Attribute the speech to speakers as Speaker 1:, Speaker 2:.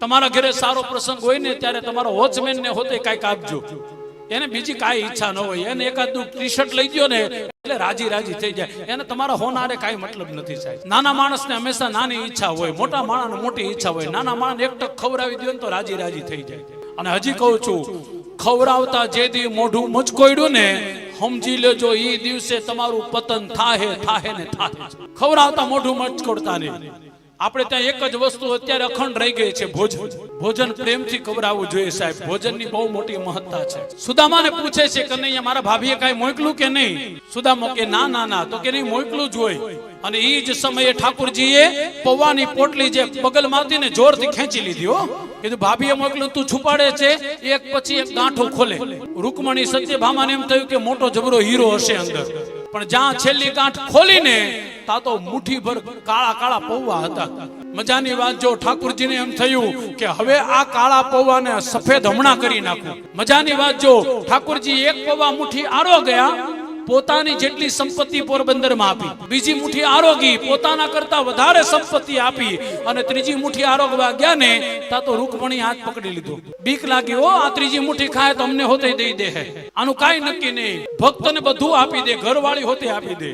Speaker 1: તમારા ઘરે સારો પ્રસંગ હોય ને ત્યારે તમારો વોચમેન ને હોતે કાંઈક આપજો. એને બીજી કાંઈ ઈચ્છા ન હોય. એને એકાદું ટી શર્ટ લઈ ગયો ને, એટલે રાજી રાજી થઈ જાય. એને તમારા હોનારે કાંઈ મતલબ નથી સાહેબ. નાના માણસને હંમેશા નાની ઈચ્છા હોય, મોટા માણસને મોટી ઈચ્છા હોય. નાના માણસ એક ટક ખવડાવી દો ને તો રાજી રાજી થઈ જાય. અને હજી કહું છું, ખવડાવતા જે દી મોઢું મચકોડ્યું ને સમજી લેજો ઈ દિવસે તમારું પતન થાહે થાહે ને થાહે. ખવડાવતા મોઢું મચકોડતા નહીં. આપણે ત્યાં એક જ વસ્તુ અત્યારે અખંડ રહી ગઈ છે, ભોજન. ભોજન પ્રેમથી ખવડાવવું જોઈએ સાહેબ. ભોજનની બહુ મોટી મહત્તા છે. સુદામાને પૂછે છે કે નહીં મારા ભાભીએ કાંઈ મોકલું કે નહીં? સુદામા કે, ના ના ના. તો કે, નહીં, મોકલું જ હોય. અને એ જ સમયે ઠાકુરજીએ પૌવાની પોટલી જે બગલમાંથી ને, જોરથી ખેંચી લીધી, હો. કીધું, ભાભીએ મોકલું તું છુપાડે છે. એક પછી એક ગાંઠો ખોલે. રૂકમણી સત્યભામાને એમ થયું કે મોટો જબરો હીરો હશે અંદર. પણ જ્યાં છેલ્લી ગાંઠ ખોલીને તા મુઠી ભર કાળા કાળા પૌવા હતા. મજાની વાત જો ઠાકુરજીને એમ થયું કે હવે આ કાળા પૌવાને સફેદ હમણાં કરી નાખું. મજાની વાત જો ઠાકુરજી એક પૌવા મુઠ્ઠી આરો ગયા, પોતાની જેટલી સંપત્તિ પોરબંદરમાં આપી. બીજી મુઠ્ઠી આરોગી પોતાના કરતા વધારે સંપત્તિ આપી અને ત્રીજી મુઠ્ઠી આરોગવા ગયા ને, તા તો રૂકમણી હાથ પકડી લીધો. બીક લાગી આ ત્રીજી મુઠ્ઠી ખાય તો અમને હોતે દઈ દે આનું કાંઈ નક્કી નહીં. ભક્તને બધું આપી દે, ઘરવાળી હોતે આપી દે.